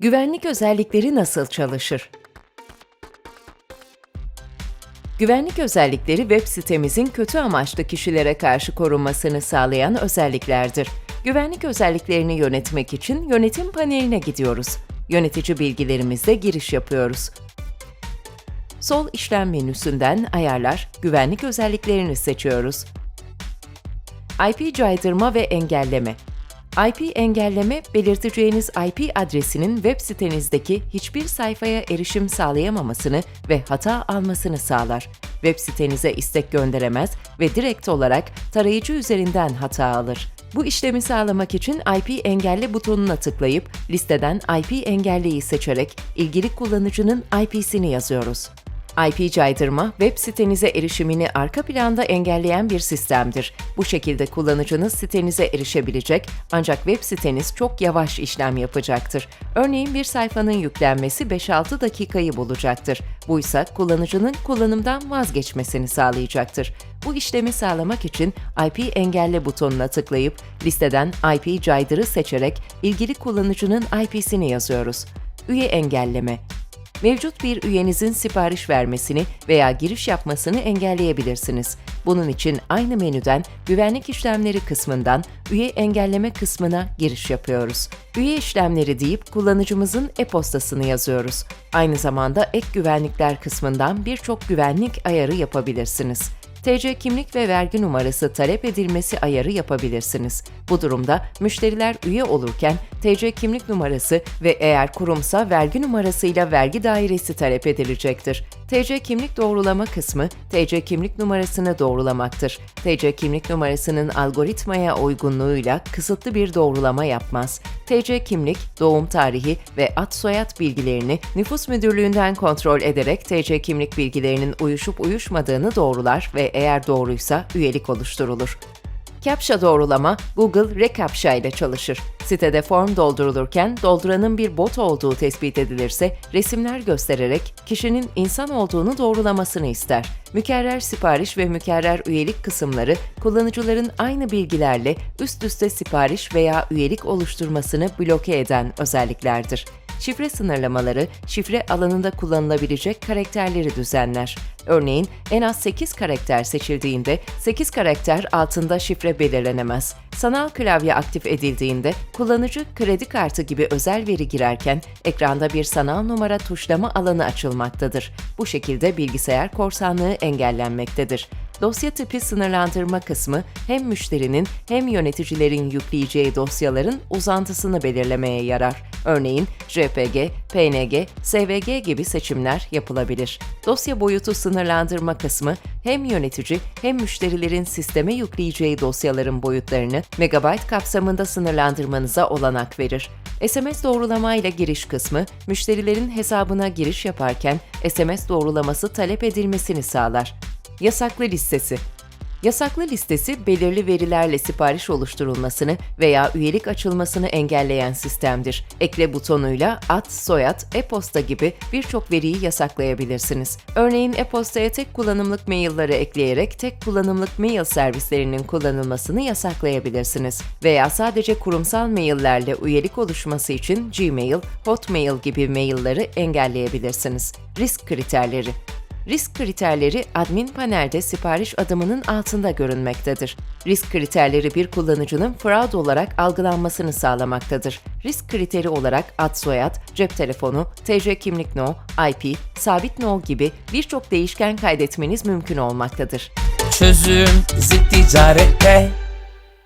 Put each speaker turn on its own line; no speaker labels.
Güvenlik özellikleri nasıl çalışır? Güvenlik özellikleri web sitemizin kötü amaçlı kişilere karşı korunmasını sağlayan özelliklerdir. Güvenlik özelliklerini yönetmek için yönetim paneline gidiyoruz. Yönetici bilgilerimizle giriş yapıyoruz. Sol işlem menüsünden ayarlar, güvenlik özelliklerini seçiyoruz. IP caydırma ve engelleme. IP engelleme, belirteceğiniz IP adresinin web sitenizdeki hiçbir sayfaya erişim sağlayamamasını ve hata almasını sağlar. Web sitenize istek gönderemez ve direkt olarak tarayıcı üzerinden hata alır. Bu işlemi sağlamak için IP engelle butonuna tıklayıp listeden IP engelleyi seçerek ilgili kullanıcının IP'sini yazıyoruz. IP caydırma, web sitenize erişimini arka planda engelleyen bir sistemdir. Bu şekilde kullanıcınız sitenize erişebilecek ancak web siteniz çok yavaş işlem yapacaktır. Örneğin bir sayfanın yüklenmesi 5-6 dakikayı bulacaktır. Bu ise kullanıcının kullanımdan vazgeçmesini sağlayacaktır. Bu işlemi sağlamak için IP engelle butonuna tıklayıp listeden IP caydırı seçerek ilgili kullanıcının IP'sini yazıyoruz. Üye engelleme Mevcut bir üyenizin sipariş vermesini veya giriş yapmasını engelleyebilirsiniz. Bunun için aynı menüden Güvenlik işlemleri kısmından Üye engelleme kısmına giriş yapıyoruz. Üye işlemleri deyip kullanıcımızın e-postasını yazıyoruz. Aynı zamanda ek güvenlikler kısmından birçok güvenlik ayarı yapabilirsiniz. TC kimlik ve vergi numarası talep edilmesi ayarı yapabilirsiniz. Bu durumda müşteriler üye olurken TC kimlik numarası ve eğer kurumsa vergi numarasıyla vergi dairesi talep edilecektir. TC kimlik doğrulama kısmı TC kimlik numarasını doğrulamaktır. TC kimlik numarasının algoritmaya uygunluğuyla kısıtlı bir doğrulama yapmaz. TC kimlik, doğum tarihi ve ad soyad bilgilerini nüfus müdürlüğünden kontrol ederek TC kimlik bilgilerinin uyuşup uyuşmadığını doğrular ve eğer doğruysa üyelik oluşturulur. CAPTCHA doğrulama Google reCAPTCHA ile çalışır. Sitede form doldurulurken dolduranın bir bot olduğu tespit edilirse resimler göstererek kişinin insan olduğunu doğrulamasını ister. Mükerrer sipariş ve mükerrer üyelik kısımları kullanıcıların aynı bilgilerle üst üste sipariş veya üyelik oluşturmasını bloke eden özelliklerdir. Şifre sınırlamaları, şifre alanında kullanılabilecek karakterleri düzenler. Örneğin en az 8 karakter seçildiğinde 8 karakter altında şifre belirlenemez. Sanal klavye aktif edildiğinde kullanıcı kredi kartı gibi özel veri girerken ekranda bir sanal numara tuşlama alanı açılmaktadır. Bu şekilde bilgisayar korsanlığı engellenmektedir. Dosya tipi sınırlandırma kısmı hem müşterinin hem yöneticilerin yükleyeceği dosyaların uzantısını belirlemeye yarar. Örneğin JPG, PNG, SVG gibi seçimler yapılabilir. Dosya boyutu sınırlandırma kısmı hem yönetici hem müşterilerin sisteme yükleyeceği dosyaların boyutlarını megabayt kapsamında sınırlandırmanıza olanak verir. SMS doğrulama ile giriş kısmı, müşterilerin hesabına giriş yaparken SMS doğrulaması talep edilmesini sağlar. Yasaklı listesi Yasaklı listesi belirli verilerle sipariş oluşturulmasını veya üyelik açılmasını engelleyen sistemdir. Ekle butonuyla ad, soyad, e-posta gibi birçok veriyi yasaklayabilirsiniz. Örneğin e-postaya tek kullanımlık mailleri ekleyerek tek kullanımlık mail servislerinin kullanılmasını yasaklayabilirsiniz. Veya sadece kurumsal maillerle üyelik oluşması için Gmail, Hotmail gibi mailleri engelleyebilirsiniz. Risk kriterleri Risk kriterleri admin panelde sipariş adımının altında görünmektedir. Risk kriterleri bir kullanıcının fraud olarak algılanmasını sağlamaktadır. Risk kriteri olarak ad soyad, cep telefonu, TC kimlik no, IP, sabit no gibi birçok değişken kaydetmeniz mümkün olmaktadır.
Çözüm zıt ticarette